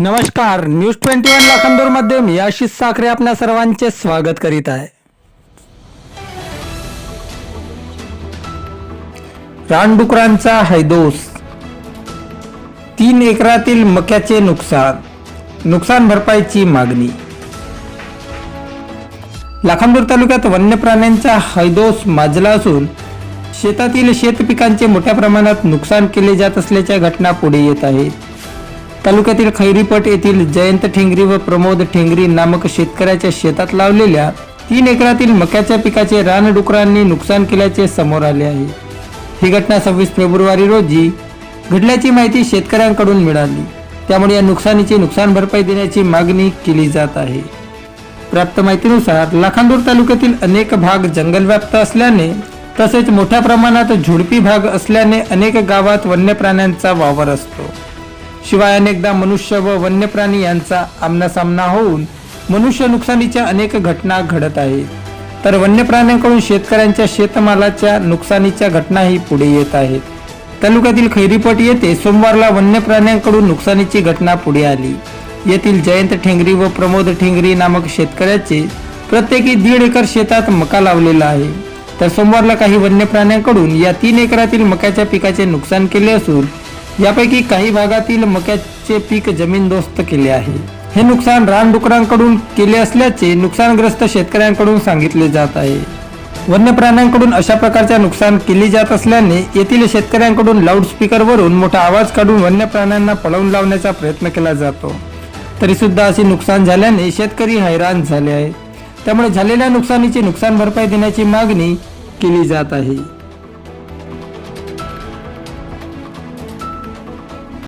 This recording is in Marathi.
नमस्कार न्यूज ट्वेंटी वन लाखांदूरमध्ये मी आशिष साखरे आपल्या सर्वांचे स्वागत करीत आहे. रानडुकरांचा हैदोस. तीन एकरातील मक्याचे नुकसान. नुकसान भरपाईची मागणी. लाखांदूर तालुक्यात वन्य प्राण्यांचा हैदोस माजला असून शेतातील शेतपिकांचे मोठ्या प्रमाणात नुकसान केले जात असल्याच्या घटना पुढे येत आहेत. तालुक्यातील खैरीपट येथील जयंत ठेंगरी व प्रमोद ठेंगरी नामक शेतकऱ्याच्या शेतात लावलेल्या तीन एकरातील मक्याच्या पिकाचे रानडुकरांनी नुकसान केल्याचे समोर आले आहे. ही घटना सव्वीस फेब्रुवारी रोजी घडल्याची माहिती शेतकऱ्यांकडून मिळाली. त्यामुळे या नुकसानीची नुकसान भरपाई देण्याची मागणी केली जात आहे. प्राप्त माहितीनुसार लाखांदूर तालुक्यातील अनेक भाग जंगलव्याप्त असल्याने तसेच मोठ्या प्रमाणात झुडपी भाग असल्याने अनेक गावात वन्य प्राण्यांचा वावर असतो. शिवाय अनेकदा मनुष्य व वन्य प्राणी यांचा आमनासामना होऊन मनुष्य नुकसानीच्या अनेक घटना घडत आहेत. तर वन्य प्राण्यांकडून शेतकऱ्यांच्या शेतमालाच्या नुकसानीच्या घटनाही पुढे येत आहेत. तालुक्यातील खैरीपट येथे सोमवारला वन्य प्राण्यांकडून नुकसानीची घटना पुढे आली. येथील जयंत ठेंगरी व प्रमोद ठेंगरी नामक शेतकऱ्याचे प्रत्येकी दीड एकर शेतात मका लावलेला आहे. तर सोमवारला काही वन्य प्राण्यांकडून या तीन एकरातील मक्याच्या पिकाचे नुकसान केले असून यापैकी काही भागातील मक्याचे पीक जमीनदोस्त केले आहे. हे नुकसान रानडुकरांकडून केले असल्याचे नुकसानग्रस्त शेतकऱ्यांकडून सांगितले जात आहे. वन्य प्राण्यांकडून अशा प्रकारच्या नुकसान केली जात असल्याने येथील शेतकऱ्यांकडून लाऊडस्पीकरवरून मोठा आवाज काढून वन्य प्राण्यांना पळवून लावण्याचा प्रयत्न केला जातो. तरी सुद्धा असे नुकसान झाल्याने शेतकरी हैराण झाले आहेत. त्यामुळे झालेल्या नुकसानीची नुकसान भरपाई देण्याची मागणी केली जात आहे.